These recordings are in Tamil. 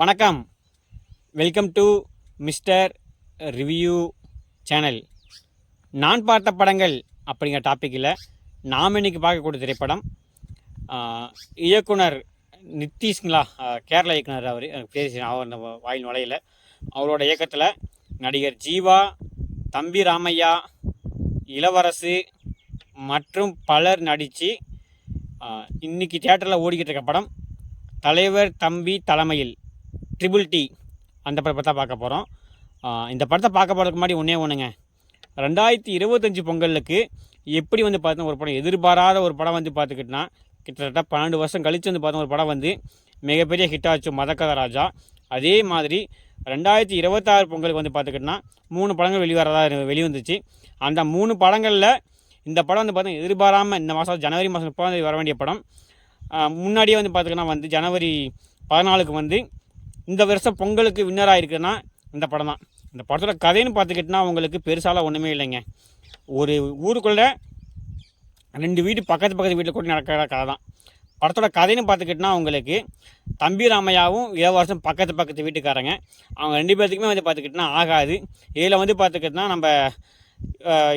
வணக்கம். Welcome to mister review channel நான் பார்த்த படங்கள் அப்படிங்கிற டாப்பிக்கில் நாம் இன்னைக்கு பார்க்கக்கூடிய திரைப்படம் இயக்குனர் நித்தீஷ்ங்களா கேரள இயக்குனர் அவர் எனக்கு பேசி அவர் வாயில் நுழையில. அவரோட இயக்கத்தில் நடிகர் ஜீவா தம்பி ராமையா இளவரசு மற்றும் பலர் நடித்து இன்னைக்கு தேட்டரில் ஓடிக்கிட்டு இருக்க படம் தலைவர் தம்பி தலைமையில். ட்ரிபிள் டி அந்த படத்தை தான் பார்க்க போகிறோம் இந்த படத்தை பார்க்க போகிறதுக்கு முன்னாடி ஒன்றே ஒன்றுங்க ரெண்டாயிரத்தி இருபத்தஞ்சி பொங்கலுக்கு எப்படி வந்து பார்த்தோம் ஒரு படம் எதிர்பாராத ஒரு படம் வந்து பார்த்துக்கிட்டோன்னா கிட்டத்தட்ட பன்னெண்டு வருஷம் கழித்து வந்து பார்த்தோம் ஒரு படம் வந்து மிகப்பெரிய ஹிட் ஆச்சு மதக்கத ராஜா. அதே மாதிரி ரெண்டாயிரத்தி இருபத்தாறு பொங்கலுக்கு வந்து பார்த்துக்கிட்டோன்னா மூணு படங்கள் வெளிவரதா வெளிவந்துச்சு. அந்த மூணு படங்களில் இந்த படம் வந்து பார்த்தீங்கன்னா எதிர்பாராமல் இந்த மாதம் ஜனவரி மாதம் முப்பதாம் தேதி வர வேண்டிய படம். முன்னாடியே வந்து பார்த்துக்கிட்டோன்னா வந்து ஜனவரி பதினாலுக்கு வந்து இந்த வருஷம் பொங்கலுக்கு வின்னராக இருக்குன்னா இந்த படம் தான். இந்த படத்தோட கதைன்னு பார்த்துக்கிட்டோன்னா உங்களுக்கு பெருசாலாம் ஒன்றுமே இல்லைங்க. ஒரு ஊருக்குள்ளே ரெண்டு வீடு பக்கத்து பக்கத்து வீட்டில் கூட நடக்கிற கதை தான். படத்தோட கதைன்னு பார்த்துக்கிட்டோன்னா உங்களுக்கு தம்பி ராமையாவும் இளவரசன் பக்கத்து பக்கத்து வீட்டுக்காரங்க. அவங்க ரெண்டு பேர்த்துக்குமே வந்து பார்த்துக்கிட்டோன்னா ஆகாது. இதில் வந்து பார்த்துக்கிட்டோன்னா நம்ம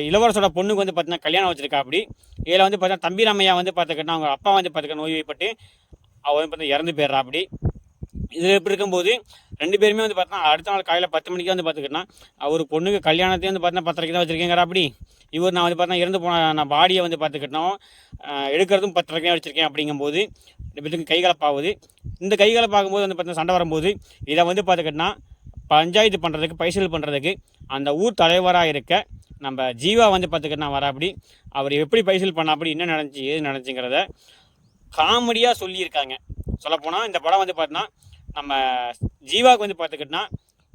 இளவரசோட பொண்ணுக்கு வந்து பார்த்தீங்கன்னா கல்யாணம் வச்சுருக்கா அப்படி இதில் வந்து பார்த்தீங்கன்னா தம்பி ராமையா வந்து பார்த்துக்கிட்டோன்னா அவங்க அப்பா வந்து பார்த்துக்கிட்ட நோய்வைப்பட்டு அவர் வந்து பார்த்தீங்கன்னா இறந்து போயிடுறா அப்படி இதில் எப்படி இருக்கும்போது ரெண்டு பேருமே வந்து பார்த்தா அடுத்த நாள் காலையில் பத்து மணிக்கு வந்து பார்த்துக்கிட்டோன்னா அவர் பொண்ணுக்கு கல்யாணத்தையும் வந்து பார்த்தா பத்தரைக்கு தான் வச்சுருக்கேங்கிற அப்படி. இவர் நான் வந்து பார்த்தா இறந்து போன நான் பாடியை வந்து பார்த்துக்கிட்டோம் எடுக்கிறதும் பத்தரைக்கு தான் வச்சுருக்கேன் அப்படிங்கும்போது ரெண்டு பேருக்கு கைகலப்பாகுது இந்த கைகலப்பாகும்போது வந்து பார்த்தா சண்டை வரும்போது இதை வந்து பார்த்துக்கிட்டோன்னா பஞ்சாயத்து பண்ணுறதுக்கு பைசல் பண்ணுறதுக்கு அந்த ஊர் தலைவராக இருக்க நம்ம ஜீவா வந்து பார்த்துக்கிட்டா வர அப்படி. அவர் எப்படி பைசல் பண்ண அப்படி என்ன நடந்துச்சு ஏது நடந்துச்சுங்கிறத காமெடியாக சொல்லியிருக்காங்க. சொல்லப்போனால் இந்த படம் வந்து பார்த்தீங்கன்னா நம்ம ஜீவாவுக்கு வந்து பார்த்துக்கிட்டோன்னா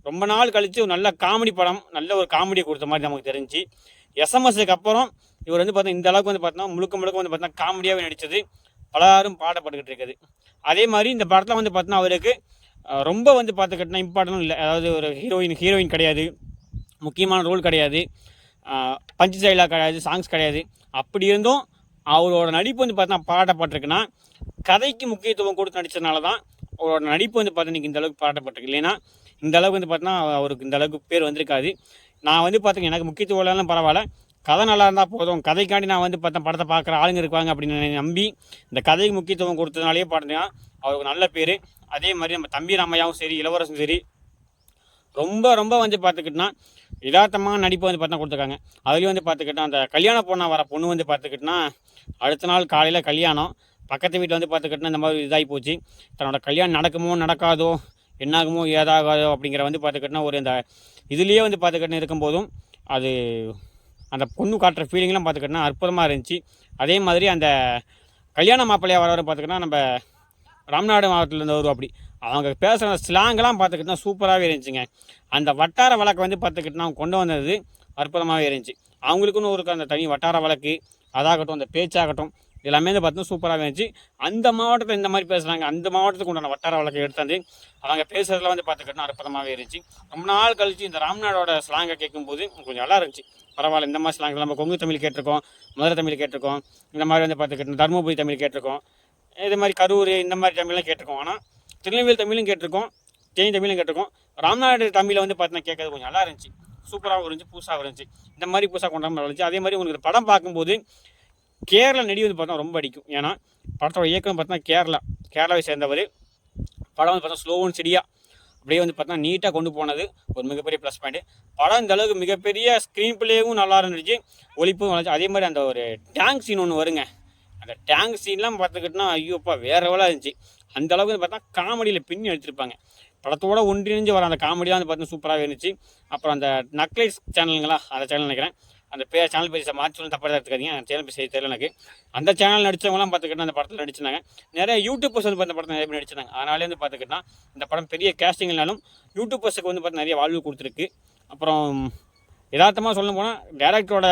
ரொம்ப நாள் கழித்து ஒரு நல்ல காமெடி படம் நல்ல ஒரு காமெடியை கொடுத்த மாதிரி நமக்கு தெரிஞ்சு எஸ்எம்எஸ்க்கு அப்புறம் இவர் வந்து பார்த்தா இந்த அளவுக்கு வந்து பார்த்தோன்னா முழுக்க முழுக்க வந்து பார்த்தா காமெடியாகவே நடித்தது பலரும் பாடப்பட்டுக்கிட்டு இருக்குது. அதே மாதிரி இந்த படத்தில் வந்து பார்த்தோன்னா அவருக்கு ரொம்ப வந்து பார்த்துக்கிட்டோன்னா இம்பார்ட்டனும் இல்லை. அதாவது ஒரு ஹீரோயின் ஹீரோயின் கிடையாது. முக்கியமான ரோல் கிடையாது. பஞ்சு சைலா கிடையாது சாங்ஸ் கிடையாது. அப்படி இருந்தும் அவரோட நடிப்பு வந்து பார்த்தா பாடப்பட்டிருக்குன்னா கதைக்கு முக்கியத்துவம் கொடுத்து நடித்ததுனால தான் அவரோட நடிப்பு வந்து பார்த்தா இன்றைக்கி இந்த அளவுக்கு பாடப்பட்டிருக்கு இல்லைன்னா இந்த அளவுக்கு வந்து பார்த்தா அவருக்கு இந்த அளவுக்கு பேர் வந்திருக்காது. நான் வந்து பார்த்தேங்க எனக்கு முக்கியத்துவம் இல்லைனாலும் பரவாயில்ல. கதை நல்லா இருந்தால் போதும். கதைக்காண்டி நான் வந்து பார்த்தா படத்தை பார்க்குற ஆளுங்க இருக்காங்க அப்படின்னு நம்பி இந்த கதைக்கு முக்கியத்துவம் கொடுத்ததுனாலே பார்த்தீங்கன்னா அவருக்கு நல்ல பேர். அதே மாதிரி நம்ம தம்பி ராமையாவும் சரி இளவரசும் சரி ரொம்ப ரொம்ப வந்து பார்த்துக்கிட்டோன்னா யதார்த்தமான நடிப்பு வந்து பார்த்தா கொடுத்துருக்காங்க. அதுலேயும் வந்து பார்த்துக்கிட்டா அந்த கல்யாண பொண்ணாக வர பொண்ணு வந்து பார்த்துக்கிட்டோன்னா அடுத்த நாள் காலையில் கல்யாணம். பக்கத்து வீட்டில் வந்து பார்த்துக்கிட்டோன்னா இந்த மாதிரி இதாகி போச்சு. தன்னோட கல்யாணம் நடக்குமோ நடக்காதோ என்னாகுமோ ஏதாகாதோ அப்படிங்கிற வந்து பார்த்துக்கிட்டோன்னா ஒரு இந்த இதுலேயே வந்து பார்த்துக்கிட்டு இருக்கும்போதும் அது அந்த பொண்ணு காட்டுற ஃபீலிங்லாம் பார்த்துக்கிட்டோன்னா அற்புதமாக இருந்துச்சு. அதே மாதிரி அந்த கல்யாண மாப்பிள்ளையாக வரவரை பார்த்துக்கிட்டோன்னா நம்ம ராம்நாடு மாவட்டத்துலேருந்து வரும் அப்படி. அவங்க பேசுகிற ஸ்லாங்கெல்லாம் பார்த்துக்கிட்டா சூப்பராகவே இருந்துச்சுங்க. அந்த வட்டார வழக்கை வந்து பார்த்துக்கிட்டா அவங்க கொண்டு வந்தது அற்புதமாகவே இருந்துச்சு. அவங்களுக்குன்னு ஒரு அந்த தனி வட்டார வழக்கு அதாகட்டும் அந்த பேச்சாகட்டும் எல்லாமே வந்து பார்த்தீங்கன்னா சூப்பராகவே இருந்துச்சு. அந்த மாவட்டத்தில் இந்த மாதிரி பேசுகிறாங்க அந்த மாவட்டத்துக்கு உண்டான வட்டார வழக்கை எடுத்தாந்து அவங்க பேசுகிறதுல வந்து பார்த்துக்கிட்டோம் அற்புதமாகவே இருந்துச்சு. ரொம்ப நாள் கழிச்சு இந்த ராம்நாடோட ஸ்லாங்கை கேட்கும்போது கொஞ்சம் நல்லா இருந்துச்சு. பரவாயில்ல இந்த மாதிரி ஸ்லாங் நம்ம கொங்கு தமிழ் கேட்டிருக்கோம் மதுரை தமிழ் கேட்டிருக்கோம் இந்த மாதிரி வந்து பார்த்துக்கிட்டோம் தருமபுரி தமிழ் கேட்டிருக்கோம் இது மாதிரி கரூர் இந்த மாதிரி தமிழ்லாம் கேட்டிருக்கோம். ஆனால் திருநெல்வேலி தமிழும் கேட்டிருக்கோம் தேனி தமிழும் கேட்டிருக்கோம். ராம்நாடு தமிழை வந்து பார்த்தீங்கன்னா கேட்கறது கொஞ்சம் நல்லா இருந்துச்சு. சூப்பராகவும் இருந்துச்சு புதுசாகவும் இருந்துச்சு. இந்த மாதிரி புதுசாக கொண்டாமல் இருந்துச்சு அதே மாதிரி உங்களுக்கு படம் பார்க்கும்போது கேரளா நெடி வந்து பார்த்தா ரொம்ப அடிக்கும். ஏன்னா படத்தோட இயக்கம் பார்த்தா கேரளா. கேரளாவை சேர்ந்தவர். படம் வந்து பார்த்தா ஸ்லோவும் செடியாக அப்படியே வந்து பார்த்தா நீட்டாக கொண்டு போனது ஒரு மிகப்பெரிய ப்ளஸ் பாயிண்ட் படம் இந்த அளவுக்கு மிகப்பெரிய ஸ்க்ரீன் பிளேவும் நல்லா இருந்துச்சு. ஒழிப்பும் வளர்ச்சி அதே மாதிரி அந்த ஒரு டேங்க் சீன் ஒன்று வருங்க. அந்த டேங்க் சீன்லாம் பார்த்துக்கிட்டோன்னா ஐயோப்பா வேற லெவலாக இருந்துச்சு. அந்த அளவுக்கு வந்து பார்த்தா காமெடியில் பின்னி எடுத்திருப்பாங்க. படத்தோட ஒன்றிணைஞ்சு வர அந்த காமெடியெலாம் வந்து பார்த்தீங்கன்னா சூப்பராகவே இருந்துச்சு. அப்புறம் அந்த நக்லைஸ் சேனலுங்களா அந்த சேனல் நினைக்கிறேன். அந்த பே சேனல் பேர் மாற்றி சொல்லி தப்பாக எடுத்துக்காதீங்க. அந்த சேனல் பேர் தெரியல எனக்கு. அந்த சேனல் நடித்தவங்களாம் பார்த்துக்கிட்டா அந்த படத்தில் நடிச்சிருந்தாங்க. நிறைய யூடியூபர்ஸ் வந்து அந்த படத்தில் நிறைய பேர் நடிச்சிருந்தாங்க. அதனாலே வந்து பார்த்துக்கிட்டா இந்த படம் பெரிய castingனாலும் யூடியூபர்ஸுக்கு வந்து பார்த்து நிறைய வாழ்வு கொடுத்துருக்கு. அப்புறம் யதார்த்தமாக சொல்ல போனால் டேரக்டரோட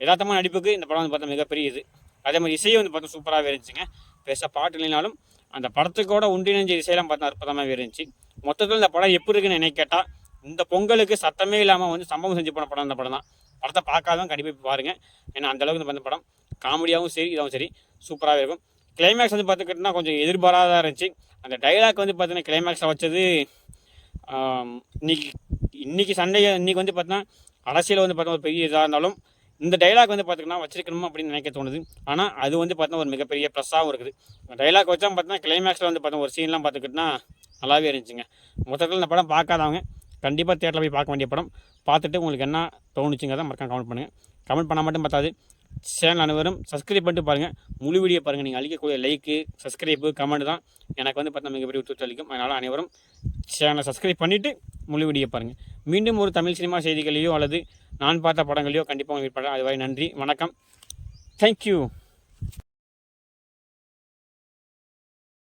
யதார்த்தமான நடிப்புக்கு இந்த படம் வந்து பார்த்தா மிகப்பெரிய இது அதே மாதிரி இசையை வந்து பார்த்தா சூப்பராகவே இருந்துச்சுங்க. பெருசாக பாட்டு இல்லைனாலும் அந்த படத்துக்கோட ஒன்றிணைஞ்ச இசையெல்லாம் பார்த்தா அற்புதமாகவே இருந்துச்சு. மொத்தத்தில் இந்த படம் எப்படி இருக்குன்னு என்னை கேட்டால் இந்த பொங்கலுக்கு சத்தமே இல்லாமல் வந்து சம்பவம் செஞ்சு போன படம் அந்த படம் தான் படத்தை பார்க்காதவங்க கண்டிப்பாக பாருங்கள் ஏன்னா அந்த அளவுக்கு இந்த படம் காமெடியாகவும் சரி இதாகவும் சரி சூப்பராகவே இருக்கும். கிளைமேக்ஸ் வந்து பார்த்துக்கிட்டோன்னா கொஞ்சம் எதிர்பாராதான் இருந்துச்சு. அந்த டைலாக் வந்து பார்த்தீங்கன்னா கிளைமேக்ஸில் வச்சது இன்னைக்கு இன்றைக்கி சண்டே இன்றைக்கி வந்து பார்த்தீங்கன்னா அரசியல் வந்து பார்த்தா ஒரு பெரிய இதாக இருந்தாலும் இந்த டைலாக் வந்து பார்த்திங்கன்னா வச்சிருக்கணுமா அப்படின்னு நினைக்க தோணுது. ஆனால் அது வந்து பார்த்தோன்னா ஒரு மிகப்பெரிய ப்ளஸ்ஸாகவும் இருக்குது. டைலாக் வச்சா பார்த்தீங்கன்னா கிளைமேக்ஸில் வந்து பார்த்தோம் ஒரு சீன்லாம் பார்த்துக்கிட்டோன்னா நல்லாவே இருந்துச்சுங்க. மொத்தத்தில் இந்த படம் பார்க்காதவங்க கண்டிப்பாக தேட்டரில் போய் பார்க்க வேண்டிய படம். பார்த்துட்டு உங்களுக்கு என்ன தோணுச்சுங்கிறத மறக்காம கமெண்ட் பண்ணுங்கள் கமெண்ட் பண்ணால் மட்டும் பார்த்தாது சேனல் அனைவரும் சப்ஸ்கிரைப் பண்ணிட்டு பாருங்கள் முழு வீடியோ பாருங்கள் நீங்கள் அளிக்கக்கூடிய லைக்கு சப்ஸ்கிரைப்பு கமெண்ட் தான் எனக்கு வந்து பார்த்தா மிகப்பெரிய உத்து அளிக்கும் அதனால் அனைவரும் சேனலை சப்ஸ்கிரைப் பண்ணிவிட்டு முழு வீடியோ பாருங்கள் மீண்டும் ஒரு தமிழ் சினிமா செய்திகளையோ அல்லது நான் பார்த்த படங்களையோ கண்டிப்பாக உங்களுக்கு பண்ணுறேன் அதுவரை நன்றி. வணக்கம். தேங்க்யூ